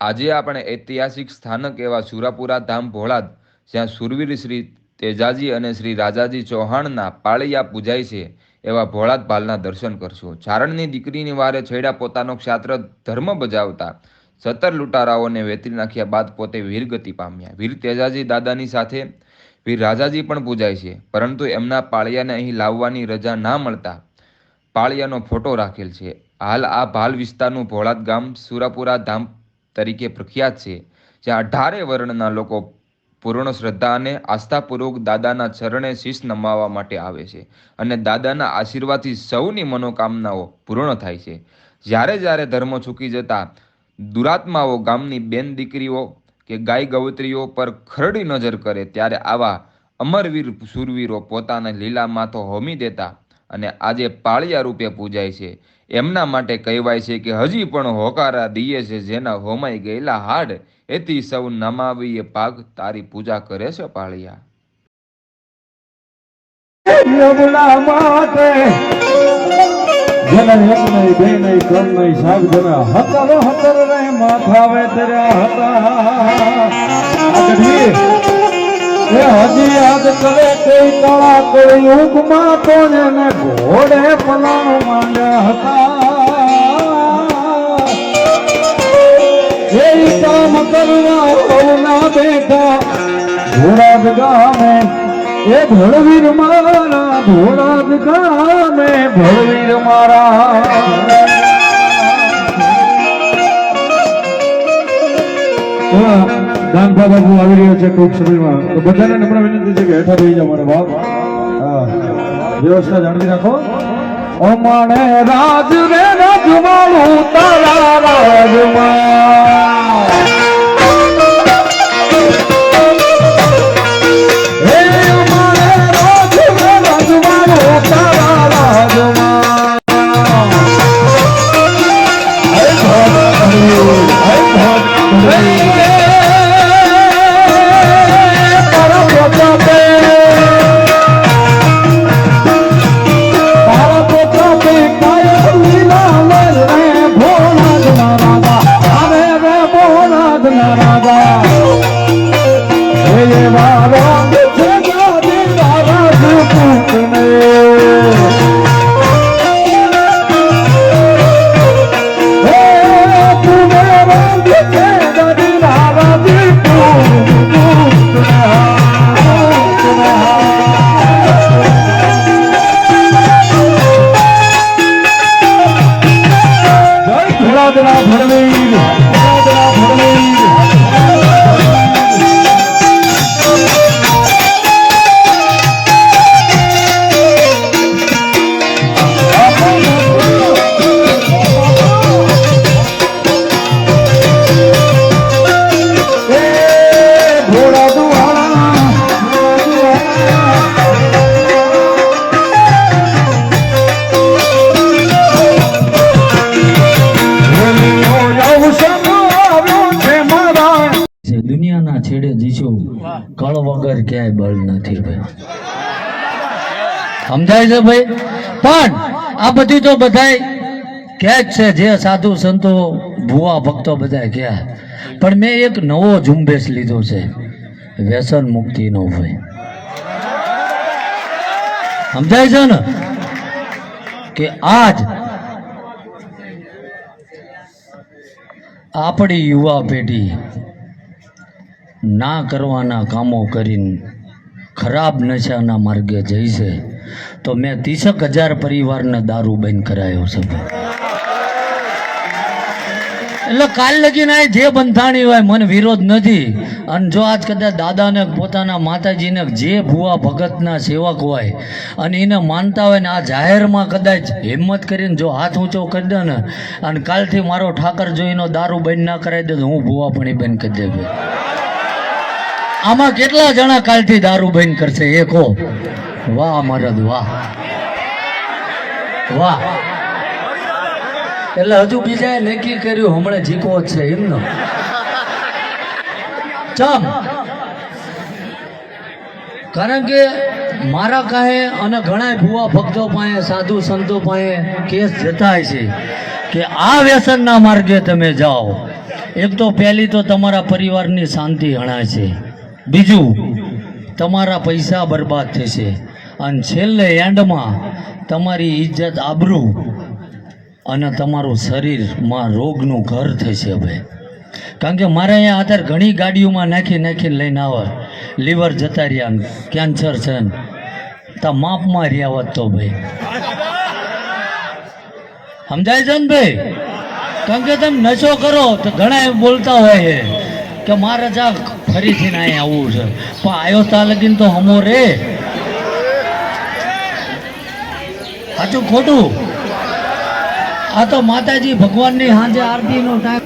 આજે આપણે ઐતિહાસિક સ્થાનક એવા સુરાપુરા ધામ ભોળાદ, જ્યાં સુરવીર શ્રી તેજાજી અને શ્રી રાજાજી ચૌહાણના પાળિયા પૂજાય છે, એવા ભોળાદ ભાલના દર્શન કરશું. ચારણની દીકરીની વારે છેડા પોતાનો ક્ષાત્ર ધર્મ બજાવતા, સત્તર લૂંટારાઓને વેતરી નાખ્યા બાદ પોતે વીરગતિ પામ્યા. વીર તેજાજી દાદાની સાથે, વીર રાજાજી પણ પૂજાય છે, પરંતુ એમના પાળિયાને અહીં લાવવાની રજા ના મળતા પાળિયાનો ફોટો રાખેલ છે. હાલ આ ભાલ વિસ્તારનું ભોળાદ ગામ સુરાપુરા ધામ તરીકે પ્રખ્યાત છે, જ્યાં અઢારે વર્ણના લોકો પૂર્ણ શ્રદ્ધા અને આસ્થાપૂર્વક દાદાના ચરણે શીશ નમાવવા માટે આવે છે અને દાદાના આશીર્વાદથી સૌની મનોકામનાઓ પૂર્ણ થાય છે. જ્યારે જ્યારે ધર્મ ચૂકી જતા દુરાત્માઓ ગામની બેન દીકરીઓ કે ગાય ગવત્રીઓ પર ખરડી નજર કરે, ત્યારે આવા અમરવીર સુરવીરો પોતાના લીલા માથો હોમી દેતા અને આજે પાળિયા રૂપે પૂજાય છે. એમના માટે કહેવાય છે કે હજી પણ હોકારા દીએ છે જેના હોમાઈ ગયેલા હાડ. એથી સૌ નમાવીએ પાગ તારી પૂજા કરે છે પાળિયા. યમુના એ હજી યાદ કરે કઈ કાળા કોઈ યુગમાં તો એને ઘોડે પલાણ માંડ્યા હતા. એ કામ કરવા હોના બેઠા, ઘોડા ગામે એ ભળવીર મારા ભોળાદ ગામે ભળવીર મારા. દાન બાબુ આવી રહ્યો છે ટૂંક સમયમાં. તો બધાને નમ્ર વિનંતી છે કે હેઠા થઈ જાઓ મારા બાપ વ્યવસ્થા જાણવી રાખો. અમાણે રાજ રે રાજવાળું તારા રાજમાં. ભોળાદ છેડે જીશું. કળ વગર ક્યાંય બળ નથી ભાઈ સમજાય છે ભાઈ? પણ આ બધી તો બધાય કે છે. જે સાધુ સંતો, ભુવા ભક્તો બધા ક્યાં? પણ મેં એક નવો ઝુંબેશ લીધો છે. વ્યસન મુક્તિનો ભાઈ સમજાય છે ને? કે આજ આપણી યુવા પેઢી ના કરવાના કામો કરીને ખરાબ નશાના માર્ગે જઈ છે, તો મેં ત્રીસેક હજાર પરિવારને દારૂ બંધ કરાયો છે એટલે કાલ લગીને જે બંધાણી હોય મને વિરોધ નથી. અને જો આજ કદાચ દાદાને પોતાના માતાજીને જે ભુવા ભગતના સેવક હોય અને એને માનતા હોય ને આ જાહેરમાં કદાચ હિંમત કરીને જો હાથ ઊંચો કરી દે ને, અને કાલથી મારો ઠાકર જોઈનો દારૂ બંધ ના કરાવી દે તો હું ભુવા પણ બંધ કરી દે ભાઈ. આમાં કેટલા જણા કાલથી દારૂ બંધ કરશે? એ કહો વાહ મરદ વાહ. વાહ. એટલે હજુ બીજાએ નક્કી કર્યું, હમણાં જીકો જ છે એમનો ચમ. કારણ કે મારા કાંઈ અને ઘણા ભુવા ભક્તો પાસે, સાધુ સંતો પાસે કેસ જતા છે કે આ વ્યસનના માર્ગે તમે જાઓ. એક તો પહેલી તો તમારા પરિવારની શાંતિ હણાય છે. બીજું, તમારા પૈસા બરબાદ થશે. અને છેલ્લે એન્ડમાં તમારી ઇજ્જત આબરૂ અને તમારું શરીરમાં રોગનું ઘર થશે ભાઈ કારણ કે મારે અહીંયા અત્યારે ઘણી ગાડીઓમાં નાખી નાખીને લઈને આવે લીવર જતા રહ્યા કેન્સર છે ને, તા માપમાં રહ્યા હોત તો ભાઈ. સમજાય છે ને ભાઈ? કારણ કે તમે નશો કરો તો ઘણા બોલતા હોય છે કે મારે જા ફરીથી ના આવવું છે. પણ આયો તા લગીન તો હમો રે. સાચું ખોટું? આ તો માતાજી ભગવાનની સાંજે આરતીનો ટાઈમ